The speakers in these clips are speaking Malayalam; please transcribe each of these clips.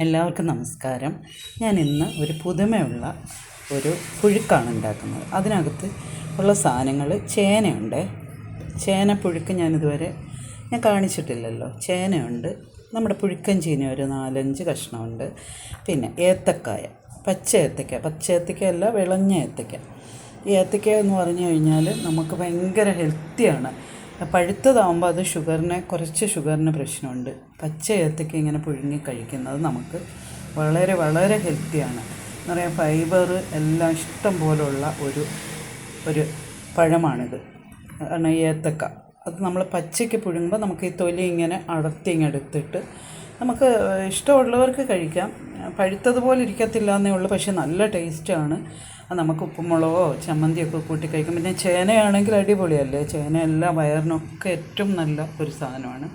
എല്ലാവർക്കും നമസ്കാരം. ഞാൻ ഇന്ന് ഒരു പുതുമയുള്ള ഒരു പുഴുക്കാണ് ഉണ്ടാക്കുന്നത്. അതിനകത്ത് ഉള്ള സാധനങ്ങൾ ചേനയുണ്ട്. ചേന പുഴുക്ക് ഞാനിതുവരെ ഞാൻ കാണിച്ചിട്ടില്ലല്ലോ. ചേനയുണ്ട്. നമ്മുടെ പുഴുക്കൻ ചീന ഒരു നാലഞ്ച് കഷ്ണമുണ്ട്. പിന്നെ ഏത്തക്കായ പച്ച ഏത്തക്ക പച്ച ഏത്തക്ക അല്ല വിളഞ്ഞ ഏത്തക്ക ഈ ഏത്തക്ക എന്ന് പറഞ്ഞു കഴിഞ്ഞാൽ നമുക്ക് ഭയങ്കര ഹെൽത്തിയാണ് പഴുത്തതാകുമ്പോൾ അത് ഷുഗറിനെ കുറച്ച് ഷുഗറിന് പ്രശ്നമുണ്ട്. പച്ച ഏത്തക്ക ഇങ്ങനെ പുഴുങ്ങി കഴിക്കുന്നത് നമുക്ക് വളരെ വളരെ ഹെൽത്തിയാണ് എന്ന് പറയാൻ ഫൈബർ എല്ലാം ഇഷ്ടം പോലുള്ള ഒരു ഒരു പഴമാണിത്. ഈ ഏത്തക്ക. അത് നമ്മൾ പച്ചയ്ക്ക് പുഴുങ്ങുമ്പോൾ നമുക്ക് ഈ തൊലി ഇങ്ങനെ അടർത്തി ഇങ്ങനെ എടുത്തിട്ട് നമുക്ക് ഇഷ്ടമുള്ളവർക്ക് കഴിക്കാം. പഴുത്തതുപോലെ ഇരിക്കത്തില്ല എന്നേ ഉള്ളൂ പക്ഷേ നല്ല ടേസ്റ്റാണ് നമുക്ക് ഉപ്പുമുളകോ ചമ്മന്തിയൊക്കെ കൂട്ടി കഴിക്കും. പിന്നെ ചേനയാണെങ്കിൽ അടിപൊളിയല്ലേ? ചേനയെല്ലാം വയറിനൊക്കെ ഏറ്റവും നല്ല ഒരു സാധനമാണ്.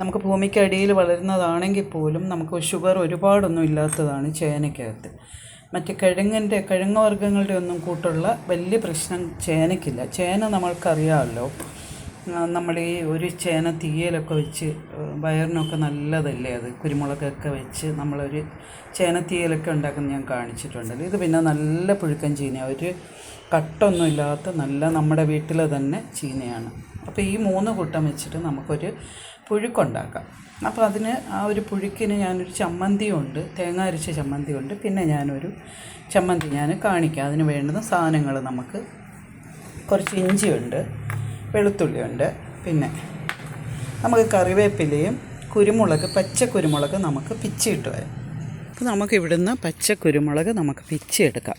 നമുക്ക് ഭൂമിക്കടിയിൽ വളരുന്നതാണെങ്കിൽ പോലും നമുക്ക് ഷുഗർ ഒരുപാടൊന്നും ഇല്ലാത്തതാണ് ചേനയ്ക്കകത്ത്. മറ്റ് കിഴങ്ങിന്റെ കിഴങ്ങ് വർഗങ്ങളുടെ ഒന്നും കൂട്ടുള്ള വലിയ പ്രശ്നം ചേനയ്ക്കില്ല. ചേന നമ്മൾക്കറിയാമല്ലോ. നമ്മൾ ഈ ഒരു ചേന തീയലൊക്കെ വെച്ച് വയറിനൊക്കെ നല്ലതല്ലേ അത്? കുരുമുളകൊക്കെ വെച്ച് നമ്മളൊരു ചേന തീയലൊക്കെ ഉണ്ടാക്കുന്ന ഞാൻ കാണിച്ചിട്ടുണ്ടല്ലോ ഇത് പിന്നെ നല്ല പുഴുക്കൻ ചീന ഒരു കട്ടൊന്നും ഇല്ലാത്ത നല്ല നമ്മുടെ വീട്ടിലെ തന്നെ ചീനയാണ്. അപ്പോൾ ഈ മൂന്ന് കൂട്ടം വെച്ചിട്ട് നമുക്കൊരു പുഴുക്കുണ്ടാക്കാം. അപ്പോൾ അതിന് ആ ഒരു പുഴുക്കിന് ഞാനൊരു ചമ്മന്തിയുണ്ട് തേങ്ങ അരച്ച ചമ്മന്തി ഉണ്ട് പിന്നെ ഞാനൊരു ചമ്മന്തി ഞാൻ കാണിക്കാം. അതിന് വേണ്ടുന്ന സാധനങ്ങൾ നമുക്ക് കുറച്ച് ഇഞ്ചിയുണ്ട്. വെളുത്തുള്ളിയുണ്ട്. പിന്നെ നമുക്ക് കറിവേപ്പിലയും കുരുമുളക് പച്ച കുരുമുളക് നമുക്ക് പിച്ചിയിട്ട് വരാം. അപ്പോൾ നമുക്ക് ഇവിടുന്ന് പച്ച കുരുമുളക് നമുക്ക് പിച്ചിയെടുക്കാം.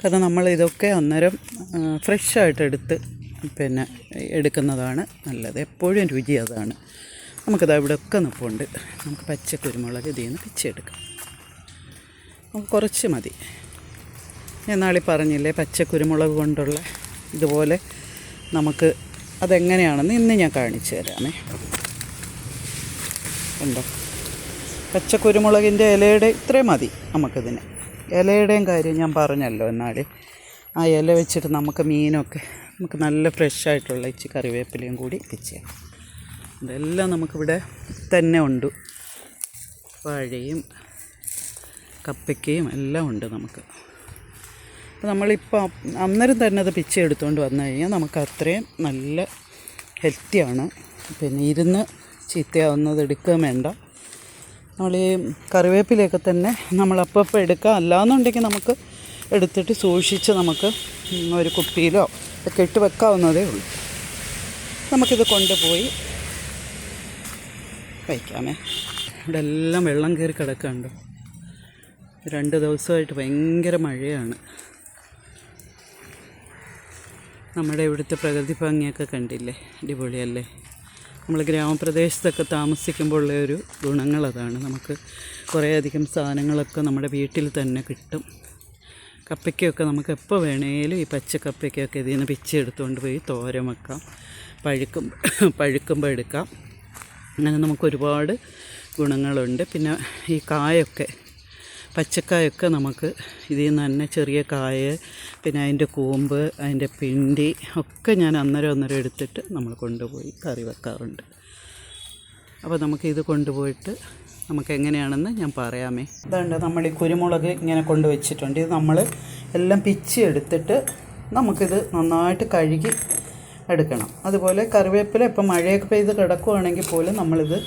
കാരണം നമ്മൾ ഇതൊക്കെ അന്നേരം ഫ്രഷായിട്ട് എടുത്ത് പിന്നെ എടുക്കുന്നതാണ് നല്ലത്. എപ്പോഴും രുചി അതാണ്. നമുക്കത് ഇവിടെ ഒക്കെ നിൽപ്പുണ്ട് നമുക്ക് പച്ച കുരുമുളക് ഇതിൽ നിന്ന് പിച്ചെടുക്കാം നമുക്ക് കുറച്ച് മതി. ഞാൻ നാളെ പറഞ്ഞില്ലേ പച്ച കുരുമുളക് കൊണ്ടുള്ള ഇതുപോലെ നമുക്ക് അതെങ്ങനെയാണെന്ന് ഇന്ന് ഞാൻ കാണിച്ചു തരാമേ. ഉണ്ടോ പച്ച കുരുമുളകിന്റെ ഇലയുടെ ഇത്രയും മതി നമുക്കിതിന്. ഇലയുടെയും കാര്യം ഞാൻ പറഞ്ഞല്ലോ എന്നാൽ ആ ഇല വെച്ചിട്ട് നമുക്ക് മീനൊക്കെ നമുക്ക് നല്ല ഫ്രഷായിട്ടുള്ള ഇച്ചി കറിവേപ്പിലയും കൂടി വെച്ച് ഇതെല്ലാം നമുക്കിവിടെ തന്നെ ഉണ്ട്. വാഴയും കപ്പയ്ക്കയും എല്ലാം ഉണ്ട് നമുക്ക്. അപ്പോൾ നമ്മളിപ്പോൾ അന്നേരം തന്നെ അത് പിച്ച എടുത്തുകൊണ്ട് വന്നു കഴിഞ്ഞാൽ നമുക്ക് അത്രയും നല്ല ഹെൽത്തിയാണ് പിന്നെ ഇരുന്ന് ചീത്തയാവുന്നത് എടുക്കുകയും വേണ്ട. നമ്മൾ ഈ കറിവേപ്പിലയൊക്കെ തന്നെ നമ്മൾ അപ്പം എടുക്കുക അല്ലാന്നുണ്ടെങ്കിൽ നമുക്ക് എടുത്തിട്ട് സൂക്ഷിച്ച് നമുക്ക് ഒരു കുപ്പിയിലോ ഒക്കെ ഇട്ട് വെക്കാവുന്നതേ ഉള്ളൂ. നമുക്കിത് കൊണ്ടുപോയി വയ്ക്കാമേ. ഇവിടെ എല്ലാം വെള്ളം കയറി കിടക്കുന്നുണ്ട്. രണ്ട് ദിവസമായിട്ട് ഭയങ്കര മഴയാണ്. നമ്മുടെ ഇവിടുത്തെ പ്രകൃതി ഭംഗിയൊക്കെ കണ്ടില്ലേ? അടിപൊളിയല്ലേ? നമ്മൾ ഗ്രാമപ്രദേശത്തൊക്കെ താമസിക്കുമ്പോൾ ഉള്ള ഒരു ഗുണങ്ങൾ അതാണ് നമുക്ക് കുറേയധികം സാധനങ്ങളൊക്കെ നമ്മുടെ വീട്ടിൽ തന്നെ കിട്ടും. കപ്പയ്ക്കൊക്കെ നമുക്ക് എപ്പോൾ വേണേലും ഈ പച്ചക്കപ്പയ്ക്കൊക്കെ ഇതിൽ നിന്ന് പിച്ചെടുത്തുകൊണ്ട് പോയി തോരൻ വെക്കാം. പഴുക്കും പഴുക്കുമ്പോൾ എടുക്കാം. അങ്ങനെ നമുക്ക് ഒരുപാട് ഗുണങ്ങളുണ്ട്. പിന്നെ ഈ കായൊക്കെ പച്ചക്കായൊക്കെ നമുക്ക് ഇതിൽ നിന്ന് തന്നെ ചെറിയ കായ പിന്നെ അതിന്റെ കൂമ്പ് അതിന്റെ പിണ്ടി ഒക്കെ ഞാൻ അന്നേരം അന്നേരം എടുത്തിട്ട് നമ്മൾ കൊണ്ടുപോയി കറി വെക്കാറുണ്ട്. അപ്പോൾ നമുക്ക് ഇത് കൊണ്ടുപോയിട്ട് നമുക്ക് എങ്ങനെയാണെന്ന് ഞാൻ പറയാമേ. ഇതുണ്ട് നമ്മൾ ഈ കുരുമുളക് ഇങ്ങനെ കൊണ്ടുവച്ചിട്ടുണ്ട് ഇത് നമ്മൾ എല്ലാം പിച്ചി എടുത്തിട്ട് നമുക്കിത് നന്നായിട്ട് കഴുകി എടുക്കണം. അതുപോലെ കറിവേപ്പില ഇപ്പം മഴയൊക്കെ പെയ്ത് കിടക്കുവാണെങ്കിൽ പോലും നമ്മളിത്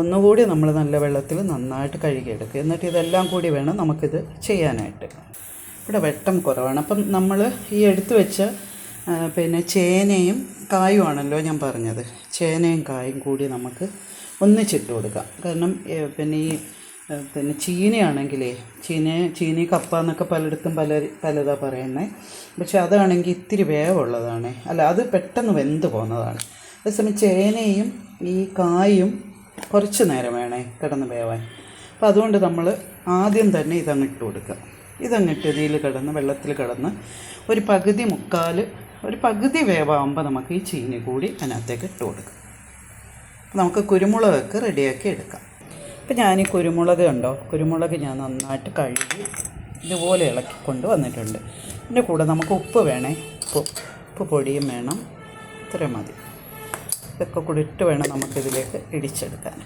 ഒന്നുകൂടി നമ്മൾ നല്ല വെള്ളത്തിൽ നന്നായിട്ട് കഴുകിയെടുക്കുക. എന്നിട്ട് ഇതെല്ലാം കൂടി വേണം നമുക്കിത് ചെയ്യാനായിട്ട്. ഇവിടെ വെട്ടം കുറവാണ്. അപ്പം നമ്മൾ ഈ എടുത്തു വെച്ച പിന്നെ ചേനയും കായുമാണല്ലോ ഞാൻ പറഞ്ഞത്. ചേനയും കായും കൂടി നമുക്ക് ഒന്നിച്ചിട്ട് കൊടുക്കാം. കാരണം പിന്നെ ഈ പിന്നെ ചീനയാണെങ്കിലേ ചീന ചീനി കപ്പ എന്നൊക്കെ പലയിടത്തും പല പലതാ പറയുന്നത് പക്ഷെ അതാണെങ്കിൽ ഇത്തിരി വേവുള്ളതാണ്. അല്ല അത് പെട്ടെന്ന് വെന്ത് പോകുന്നതാണ്. അതേസമയം ചേനയും ഈ കായും കുറച്ച് നേരം വേണേ കിടന്ന് വേവാൻ. അപ്പോൾ അതുകൊണ്ട് നമ്മൾ ആദ്യം തന്നെ ഇതങ്ങിട്ട് കൊടുക്കുക ഇതങ്ങിട്ട് ഇതിൽ കിടന്ന് വെള്ളത്തിൽ കിടന്ന് ഒരു പകുതി മുക്കാൽ ഒരു പകുതി വേവാകുമ്പോൾ നമുക്ക് ഈ ചീനി കൂടി അതിനകത്തേക്ക് ഇട്ട് കൊടുക്കാം. അപ്പോൾ നമുക്ക് കുരുമുളകൊക്കെ റെഡിയാക്കി എടുക്കാം. ഇപ്പം ഞാൻ ഈ കുരുമുളക് ഉണ്ടോ കുരുമുളക് ഞാൻ നന്നായിട്ട് കഴുകി ഇതുപോലെ ഇളക്കി കൊണ്ട് വന്നിട്ടുണ്ട്. ഇതിന്റെ കൂടെ നമുക്ക് ഉപ്പ് വേണേ. ഉപ്പ് ഉപ്പ് പൊടിയും വേണം. ഇത്രയും മതി. ഇതൊക്കെ കൂടി ഇട്ട് വേണം നമുക്കിതിലേക്ക് ഇടിച്ചെടുക്കാൻ.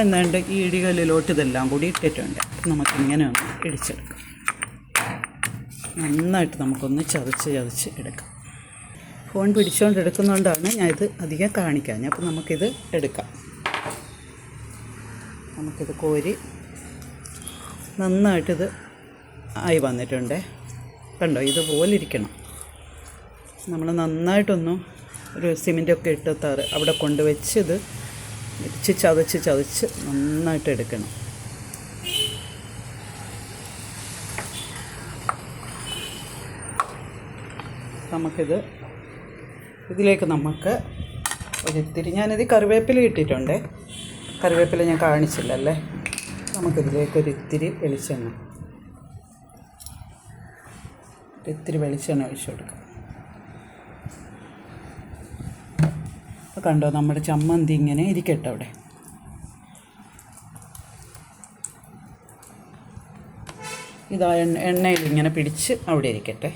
എന്നാണ്ട് ഈ ഇടികല്ലിലോട്ട് ഇതെല്ലാം കൂടി ഇട്ടിട്ടുണ്ട്. നമുക്കിങ്ങനെ ഒന്ന് ഇടിച്ചെടുക്കാം. നന്നായിട്ട് നമുക്കൊന്ന് ചതച്ച് ചതച്ച് എടുക്കാം. ഫോൺ പിടിച്ചുകൊണ്ട് എടുക്കുന്നതുകൊണ്ടാണ് ഞാൻ ഇത് അധികം കാണിക്കാൻ അപ്പോൾ നമുക്കിത് എടുക്കാം. നമുക്കിത് കോരി നന്നായിട്ടിത് ആയി വന്നിട്ടുണ്ട്. കണ്ടോ ഇതുപോലെ ഇരിക്കണം. നമ്മൾ നന്നായിട്ടൊന്ന് ഒരു സിമെന്റൊക്കെ ഇട്ട് തറ അവിടെ കൊണ്ട് വെച്ച് ഇത് ഇടിച്ച് ചതച്ച് ചതച്ച് നന്നായിട്ട് എടുക്കണം. നമുക്കിത് ഇതിലേക്ക് നമുക്ക് ഒരിത്തിരി ഞാനിത് കറിവേപ്പില ഇട്ടിട്ടുണ്ട്. കറിവേപ്പില ഞാൻ കാണിച്ചില്ലല്ലേ? നമുക്കിതിലേക്ക് ഒരിത്തിരി വെളിച്ചെണ്ണ ഒരിത്തിരി വെളിച്ചെണ്ണ ഒഴിച്ചു കൊടുക്കാം. കണ്ടോ നമ്മുടെ ചമ്മന്തി ഇങ്ങനെ ഇരിക്കട്ടെ അവിടെ. ഇതാ എണ്ണ എണ്ണയിൽ ഇങ്ങനെ പിടിച്ച് അവിടെ ഇരിക്കട്ടെ.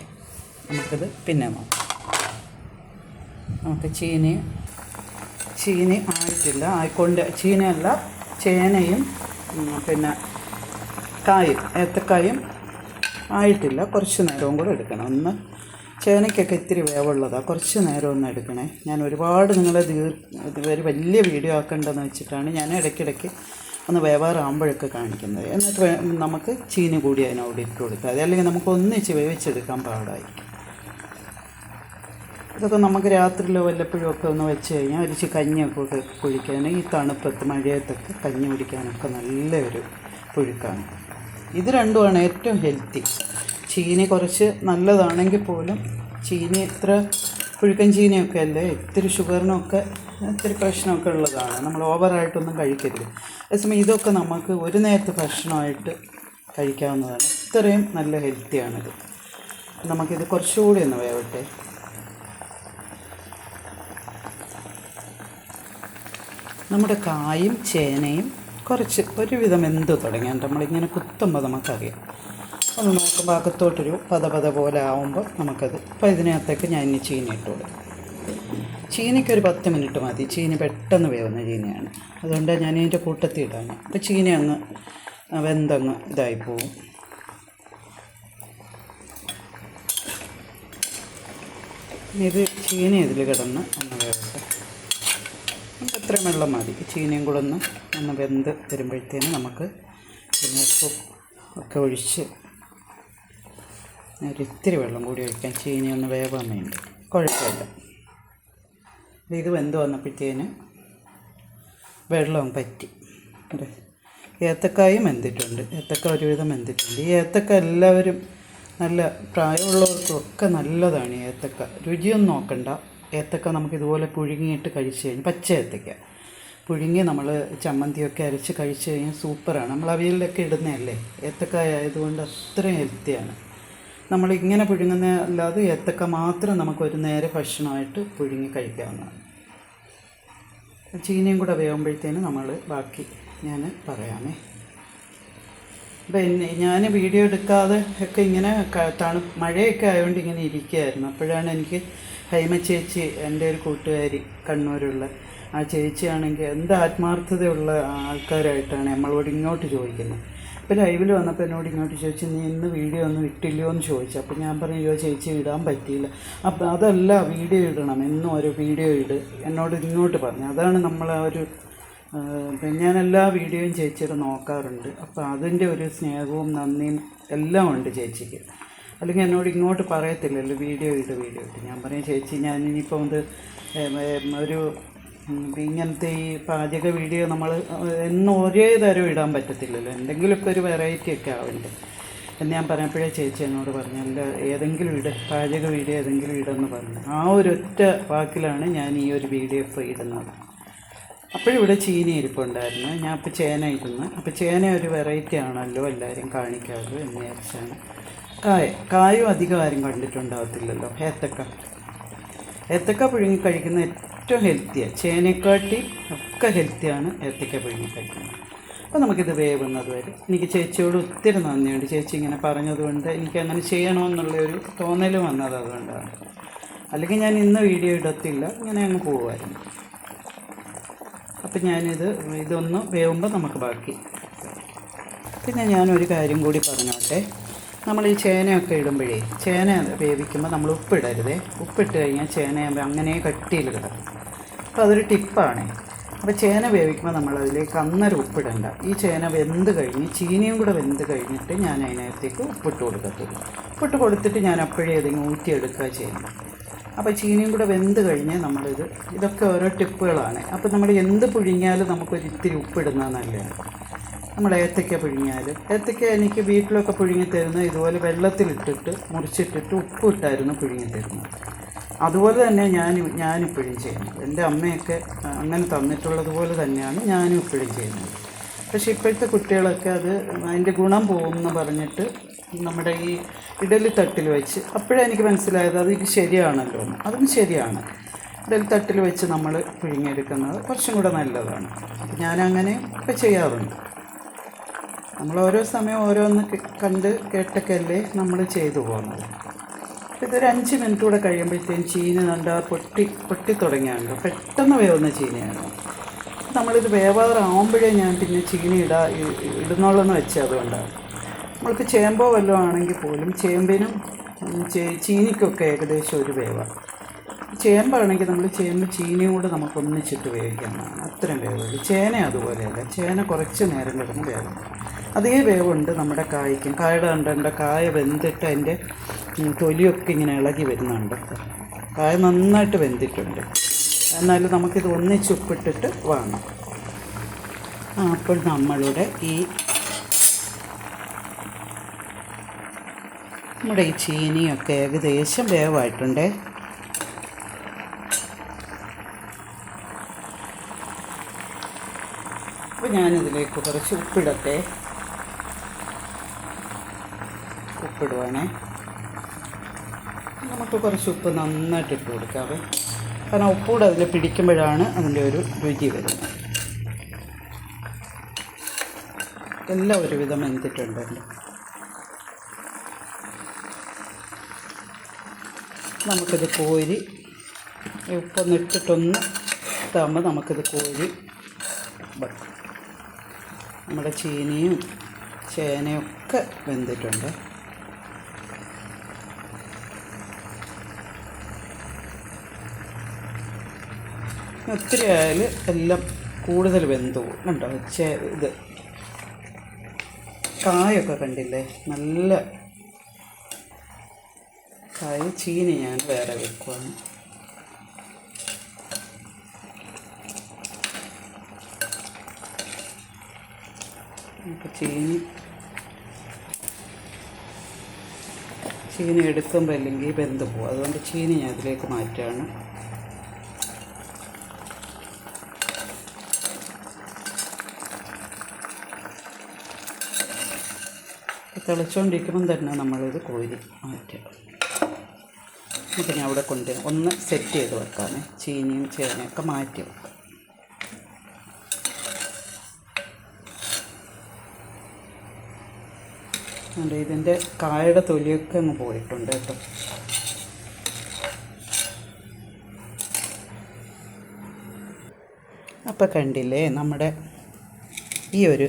നമുക്കിത് പിന്നെ നോക്കാം. നമുക്ക് ചീനി ചീനി ആയിട്ടില്ല ആയിക്കൊണ്ട് ചീനയല്ല ചേനയും പിന്നെ കായും ഏത്തക്കായും ആയിട്ടില്ല. കുറച്ച് നേരവും കൂടെ എടുക്കണം. ഒന്ന് ചേനയ്ക്കൊക്കെ ഇത്തിരി വേവുള്ളതാണ് കുറച്ച് നേരം ഒന്ന് എടുക്കണേ. ഞാൻ ഒരുപാട് നിങ്ങളെ ദീർ വലിയ വീഡിയോ ആക്കേണ്ടതെന്ന് വെച്ചിട്ടാണ് ഞാൻ ഇടയ്ക്കിടയ്ക്ക് ഒന്ന് വേവാറാകുമ്പോഴൊക്കെ കാണിക്കുന്നത്. എന്നിട്ട് നമുക്ക് ചീനി കൂടി അതിനോട് ഇട്ട് കൊടുക്കുക അതല്ലെങ്കിൽ നമുക്ക് ഒന്നിച്ച് വേവിച്ചെടുക്കാൻ പാടായി ഇതൊക്കെ നമുക്ക് രാത്രിയിലോ വല്ലപ്പോഴും ഒക്കെ ഒന്ന് വെച്ച് കഴിഞ്ഞാൽ ഒരു കഞ്ഞിയൊക്കെ കുഴിക്കാൻ ഈ തണുപ്പത്ത് മഴയത്തൊക്കെ കഞ്ഞി കുടിക്കാനൊക്കെ നല്ലൊരു പുഴുക്കാണ്. ഇത് രണ്ടുമാണ് ഏറ്റവും ഹെൽത്തി ചീനി കുറച്ച് നല്ലതാണെങ്കിൽ പോലും ചീനി ഇത്ര പുഴുക്കൻ ചീനിയൊക്കെ അല്ലേ? ഇത്തിരി ഷുഗറിനൊക്കെ ഇത്തിരി പ്രശ്നമൊക്കെ ഉള്ളതാണ്. നമ്മൾ ഓവറായിട്ടൊന്നും കഴിക്കരുത്. അതേസമയം ഇതൊക്കെ നമുക്ക് ഒരു നേരത്തെ ഭക്ഷണമായിട്ട് കഴിക്കാവുന്നതാണ്. ഇത്രയും നല്ല ഹെൽത്തിയാണിത് നമുക്കിത് കുറച്ചുകൂടി ഒന്ന് വേവട്ടെ. നമ്മുടെ കായും ചേനയും കുറച്ച് ഒരുവിധം എന്ത് തുടങ്ങിയാൽ നമ്മളിങ്ങനെ കുത്തുമ്പോൾ നമുക്കറിയാം. ഒന്ന് നോക്കുമ്പോൾ അകത്തോട്ടൊരു പത പത പോലെ ആവുമ്പോൾ നമുക്കത്. അപ്പോൾ ഇതിനകത്തേക്ക് ഞാൻ ഇനി ചീനി ഇട്ട് കൊടുക്കും ഒരു പത്ത് മിനിറ്റ് മതി. ചീനി പെട്ടെന്ന് വേവുന്ന ചീനിയാണ്. അതുകൊണ്ട് ഞാൻ ഇതിന്റെ കൂട്ടത്തിൽ ഇടാണ് അപ്പോൾ ചീനി അങ്ങ് വെന്തങ്ങ് ഇതായി പോവും. ഇത് ചീനി ഇതിൽ കിടന്ന് ഒന്ന് വേവട്ടെ നമുക്ക് അത്രയും വെള്ളം മതി. ചീനിയും കൂടെ ഒന്ന് ഒന്ന് വെന്ത് വരുമ്പോഴത്തേന് നമുക്ക് പിന്നെ ഒക്കെ ഒഴിച്ച് ഒരിത്തിരി വെള്ളം കൂടി ഒഴിക്കാൻ ചീനി ഒന്ന് വേവാൻ വേണ്ടി. കുഴപ്പമില്ല. ഇത് വെന്ത് വന്നപ്പോഴത്തേന് വെള്ളം പറ്റി. ഏത്തക്കായും വെന്തിട്ടുണ്ട്. ഏത്തക്ക ഒരുവിധം വെന്തിട്ടുണ്ട്. ഈ ഏത്തക്ക എല്ലാവരും നല്ല പ്രായമുള്ളവർക്കും ഒക്കെ നല്ലതാണ് ഏത്തക്ക. രുചിയൊന്നും നോക്കണ്ട. ഏത്തക്ക നമുക്ക് ഇതുപോലെ പുഴുങ്ങിയിട്ട് കഴിച്ച് കഴിഞ്ഞാൽ പച്ച ഏത്തക്ക. പുഴുങ്ങി നമ്മൾ ചമ്മന്തിയൊക്കെ അരച്ച് കഴിച്ച് കഴിഞ്ഞാൽ സൂപ്പറാണ്. നമ്മൾ അവിയലിലൊക്കെ ഇടുന്നതല്ലേ? ഏത്തക്കായ ആയതുകൊണ്ട് അത്രയും ഹെൽത്തിയാണ്. നമ്മൾ ഇങ്ങനെ പുഴുങ്ങുന്ന അല്ലാതെ ഏത്തക്ക മാത്രം നമുക്ക് ഒരു നേരെ ഭക്ഷണമായിട്ട് പുഴുങ്ങി കഴിക്കാവുന്നതാണ്. ചീനയും കൂടെ വേകുമ്പോഴത്തേന് നമ്മൾ ബാക്കി ഞാൻ പറയാമേ. അപ്പം എന്നെ ഞാൻ വീഡിയോ എടുക്കാതെ ഒക്കെ ഇങ്ങനെ തണു മഴയൊക്കെ ആയതുകൊണ്ട് ഇങ്ങനെ ഇരിക്കുകയായിരുന്നു അപ്പോഴാണ് എനിക്ക് ഹൈമ ചേച്ചി എന്റെ ഒരു കൂട്ടുകാരി കണ്ണൂരുള്ള ആ ചേച്ചിയാണെങ്കിൽ എന്ത് ആത്മാർത്ഥതയുള്ള ആൾക്കാരായിട്ടാണ് നമ്മളോട് ഇങ്ങോട്ട് ചോദിക്കുന്നത്. ഇപ്പോൾ ലൈവിൽ വന്നപ്പോൾ എന്നോട് ഇങ്ങോട്ട് ചോദിച്ചു നീ ഇന്ന് വീഡിയോ ഒന്നും ഇട്ടില്ലയോ എന്ന് ചോദിച്ചു. അപ്പോൾ ഞാൻ പറഞ്ഞു അയ്യോ ചേച്ചി ഇടാൻ പറ്റിയില്ല. അപ്പോൾ അതല്ല വീഡിയോ ഇടണം. എന്നും ഒരു വീഡിയോ ഇട്. എന്നോട് ഇങ്ങോട്ട് പറഞ്ഞു. അതാണ് നമ്മൾ ആ ഒരു ഞാൻ എല്ലാ വീഡിയോയും ചേച്ചിയുടെ നോക്കാറുണ്ട്. അപ്പോൾ അതിന്റെ ഒരു സ്നേഹവും നന്ദിയും എല്ലാം ഉണ്ട് ചേച്ചിക്ക്. അല്ലെങ്കിൽ എന്നോട് ഇങ്ങോട്ട് പറയത്തില്ലല്ലോ വീഡിയോ ഇട്ട് വീഡിയോ ഇട്ട് ഞാൻ പറയും ചേച്ചി ഞാൻ ഇനിയിപ്പോൾ ഏം, ഒരു ഇങ്ങനത്തെ ഈ പാചക വീഡിയോ നമ്മൾ എന്നും ഒരേ തരം ഇടാൻ പറ്റത്തില്ലല്ലോ. എന്തെങ്കിലുമൊക്കെ ഒരു വെറൈറ്റി ഒക്കെ ആവണ്ടേ എന്ന് ഞാൻ പറഞ്ഞപ്പോഴേ ചേച്ചി എന്നോട് പറഞ്ഞു അല്ല ഏതെങ്കിലും ഇട പാചക വീഡിയോ ഏതെങ്കിലും ഇടെന്ന് പറഞ്ഞു. ആ ഒരു ഒറ്റ വാക്കിലാണ് ഞാൻ ഈ ഒരു വീഡിയോ ഇപ്പോൾ ഇടുന്നത്. അപ്പോഴിവിടെ ചീനി ഇരിപ്പുണ്ടായിരുന്നു. ഞാൻ ഇപ്പോൾ ചേന ഇരുന്ന് അപ്പോൾ ചേന ഒരു വെറൈറ്റി ആണല്ലോ എല്ലാവരും കാണിക്കാറ് എന്ന് വിചാരിച്ചാണ്. കായ കായും അധികം ആരും കണ്ടിട്ടുണ്ടാകത്തില്ലല്ലോ ഏത്തക്ക. ഏത്തക്ക പുഴുങ്ങി കഴിക്കുന്ന ഏറ്റവും ഹെൽത്തിയാണ് ചേനക്കാട്ടി ഒക്കെ ഹെൽത്തിയാണ് ഏത്തക്ക പിഴിഞ്ഞ് കഴിക്കുന്നത്. അപ്പോൾ നമുക്കിത് വേവുന്നത് വരെ. എനിക്ക് ചേച്ചിയോട് ഒത്തിരി നന്ദിയുണ്ട്. ചേച്ചി ഇങ്ങനെ പറഞ്ഞതുകൊണ്ട് എനിക്ക് അങ്ങനെ ചെയ്യണമെന്നുള്ള ഒരു തോന്നൽ വന്നത് അതുകൊണ്ടാണ്. അല്ലെങ്കിൽ ഞാൻ ഇന്ന് വീഡിയോ ഇടത്തില്ല. ഇങ്ങനെ അങ്ങ് പോകുമായിരുന്നു അപ്പം ഞാനിത് ഇതൊന്ന് വേവുമ്പോൾ നമുക്ക് ബാക്കി. പിന്നെ ഞാനൊരു കാര്യം കൂടി പറഞ്ഞോട്ടെ. നമ്മൾ ഈ ചേനയൊക്കെ ഇടുമ്പോഴേ ചേന വേവിക്കുമ്പോൾ നമ്മൾ ഉപ്പിടരുതേ. ഉപ്പിട്ട് കഴിഞ്ഞാൽ ചേന അങ്ങനെ കട്ടിയിൽ കിടക്കും. അപ്പോൾ അതൊരു ടിപ്പാണ്. അപ്പോൾ ചേന വേവിക്കുമ്പോൾ നമ്മൾ അതിലേക്ക് അന്നേരം ഉപ്പിടണ്ട. ഈ ചേന വെന്ത് കഴിഞ്ഞ് ചീനിയും കൂടെ വെന്ത് കഴിഞ്ഞിട്ട് ഞാൻ അതിനകത്തേക്ക് ഉപ്പിട്ട് കൊടുക്കത്തുള്ളൂ. ഉപ്പിട്ട് കൊടുത്തിട്ട് ഞാൻ അപ്പോഴേ ഏതെങ്കിലും ഊറ്റിയെടുക്കുക ചെയ്യണം അപ്പോൾ ചീനിയും കൂടെ വെന്ത് കഴിഞ്ഞ് നമ്മളിത് ഇതൊക്കെ ഓരോ ടിപ്പുകളാണ്. അപ്പോൾ നമ്മൾ എന്ത് പുഴുങ്ങിയാലും നമുക്കൊരു ഇത്തിരി ഉപ്പിടുന്നത് നല്ലതാണ്. നമ്മൾ ഏത്തക്ക പുഴുങ്ങിയാൽ ഏത്തക്ക എനിക്ക് വീട്ടിലൊക്കെ പുഴുങ്ങി തരുന്നത് ഇതുപോലെ വെള്ളത്തിലിട്ടിട്ട് മുറിച്ചിട്ടിട്ട് ഉപ്പ് ഇട്ടായിരുന്നു പുഴുങ്ങി തരുന്നത്. അതുപോലെ തന്നെ ഞാൻ ഞാനിപ്പോഴും ചെയ്യുന്നത്. എന്റെ അമ്മയൊക്കെ അങ്ങനെ തന്നിട്ടുള്ളത് പോലെ തന്നെയാണ് ഞാനും ഇപ്പോഴും ചെയ്യുന്നത്. പക്ഷേ ഇപ്പോഴത്തെ കുട്ടികളൊക്കെ അത് അതിന്റെ ഗുണം പോകുമെന്ന് പറഞ്ഞിട്ട് നമ്മുടെ ഈ ഇഡലി തട്ടിൽ വെച്ച് അപ്പോഴേ എനിക്ക് മനസ്സിലായത് അത് ഇത് ശരിയാണല്ലോ എന്ന്. അതും ശരിയാണ്. ഇഡലി തട്ടിൽ വെച്ച് നമ്മൾ പുഴുങ്ങിയെടുക്കുന്നത് കുറച്ചും കൂടെ നല്ലതാണ്. ഞാനങ്ങനെ ഒക്കെ ചെയ്യാറുണ്ട്. നമ്മൾ ഓരോ സമയം ഓരോന്ന് കണ്ട് കണ്ട് കേട്ടൊക്കെയല്ലേ നമ്മൾ ചെയ്തു പോകുന്നത്. ഇതൊരു അഞ്ച് മിനിറ്റ് കൂടെ കഴിയുമ്പോഴത്തേക്കും ചീന നല്ല പൊട്ടി പൊട്ടി തുടങ്ങിയാണല്ലോ. പെട്ടെന്ന് വേവുന്ന ചീനയാണ്? നമ്മളിത് വേവാറാവുമ്പോഴേ ഞാൻ പിന്നെ ചീനി ഇടാ ഇടുന്നുള്ളെന്ന് വെച്ചാൽ അതുകൊണ്ടാണ് നമ്മൾക്ക് ചേമ്പോ വല്ലതും ആണെങ്കിൽ പോലും ചേമ്പിനും ചീനിക്കൊക്കെ ഏകദേശം ഒരു വേവാണ് ചേമ്പാണെങ്കിൽ നമ്മൾ ചേമ്പ് ചീനിയും കൂടെ നമുക്ക് ഒന്നിച്ചിട്ട് വേവിക്കാവുന്നതാണ് അത്രയും വേവുള്ളൂ. ചേന അതുപോലെയല്ല. ചേന കുറച്ച് നേരം കിടന്ന് വേവും അതേ വേവുണ്ട് നമ്മുടെ കായ്ക്കും. കായയുടെ കണ്ടുണ്ട് കായ വെന്തിട്ട് അതിന്റെ തൊലിയൊക്കെ ഇങ്ങനെ ഇളകി വരുന്നുണ്ട്. കായ നന്നായിട്ട് വെന്തിട്ടുണ്ട്. എന്നാലും നമുക്കിത് ഒന്നിച്ച് ഉപ്പിട്ടിട്ട് വേണം. ആ, അപ്പോൾ നമ്മളുടെ ഈ നമ്മുടെ ഈ ചീനിയൊക്കെ ഏകദേശം വേവായിട്ടുണ്ടേ. അപ്പോൾ ഞാനിതിലേക്ക് കുറച്ച് ഉപ്പിടട്ടെ? ഉപ്പിടുവാണേ. നമുക്ക് കുറച്ച് ഉപ്പ് നന്നായിട്ട് ഇട്ട് കൊടുക്കാവേ. കാരണം ഉപ്പൂടെ അതിൽ പിടിക്കുമ്പോഴാണ് അതിന്റെ ഒരു രുചി വരുന്നത്. എല്ലാം ഒരുവിധം എന്തിട്ടുണ്ടല്ലോ നമുക്കിത് കോരി ഉപ്പൊന്നിട്ടിട്ടൊന്ന് ഇതാകുമ്പോൾ നമുക്കിത് കോരി വെക്കാം. നമ്മുടെ ചീനിയും ചേനയൊക്കെ വെന്തിട്ടുണ്ട്. ഒത്തിരി ആയാൽ എല്ലാം കൂടുതൽ വെന്തു. കണ്ടോ? ചേ ഇത്. കായൊക്കെ കണ്ടില്ലേ? നല്ല കായ ചീനി ഞാൻ വേറെ വെക്കുവാണ്. അപ്പോൾ ചീനി. ചീനി എടുക്കുമ്പോൾ അല്ലെങ്കിൽ വെന്ത് പോകും. അതുകൊണ്ട് ചീനി ഞാൻ അതിലേക്ക് മാറ്റുകയാണ്. തിളച്ചുകൊണ്ടിരിക്കുമ്പം തന്നെ നമ്മളിത് കോരി മാറ്റുക. നമുക്ക് ഞാൻ അവിടെ കൊണ്ട് ഒന്ന് സെറ്റ് ചെയ്ത് വെക്കാമേ. ചീനിയും ചേനയൊക്കെ മാറ്റി അതുകൊണ്ട് ഇതിന്റെ കായയുടെ തൊലിയൊക്കെ അങ്ങ് പോയിട്ടുണ്ട് കേട്ടോ. അപ്പോൾ കണ്ടില്ലേ നമ്മുടെ ഈ ഒരു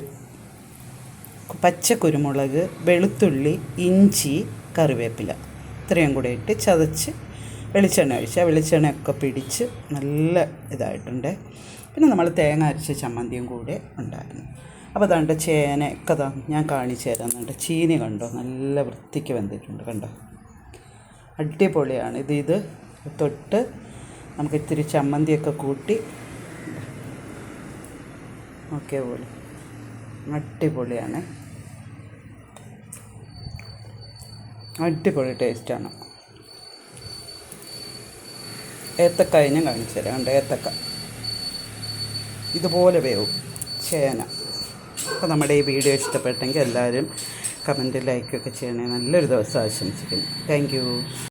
പച്ച കുരുമുളക് വെളുത്തുള്ളി ഇഞ്ചി കറിവേപ്പില. ഇത്രയും കൂടെ ഇട്ട് ചതച്ച് വെളിച്ചെണ്ണ ഒഴിച്ച് വെളിച്ചെണ്ണയൊക്കെ പിടിച്ച് നല്ല ഇതായിട്ടുണ്ട്. പിന്നെ നമ്മൾ തേങ്ങ അരച്ച ചമ്മന്തിയും കൂടെ ഉണ്ടായിരുന്നു. അപ്പോൾ അതാണ്ട് ചേനയൊക്കെ ദാ ഞാൻ കാണിച്ചു തരാന്നുണ്ട് ചീനി കണ്ടോ? നല്ല വൃത്തിക്ക് വെന്തിട്ടുണ്ട് കണ്ടോ. അടിപൊളിയാണ്. ഇത് ഇത് തൊട്ട് നമുക്ക് ഇത്തിരി ചമ്മന്തിയൊക്കെ കൂട്ടി ഓക്കെ പോലെ. അടിപൊളിയാണ്. അടിപൊളി ടേസ്റ്റാണ് ഏത്തക്കായ ഞാൻ കാണിച്ചു തരാം കണ്ടോ ഏത്തക്ക. ഇതുപോലെ വേവും. ചേന. അപ്പോൾ നമ്മുടെ ഈ വീഡിയോ ഇഷ്ടപ്പെട്ടെങ്കിൽ എല്ലാവരും കമന്റ് ലൈക്കൊക്കെ ചെയ്യണേ നല്ലൊരു ദിവസം ആശംസിക്കുന്നു. താങ്ക്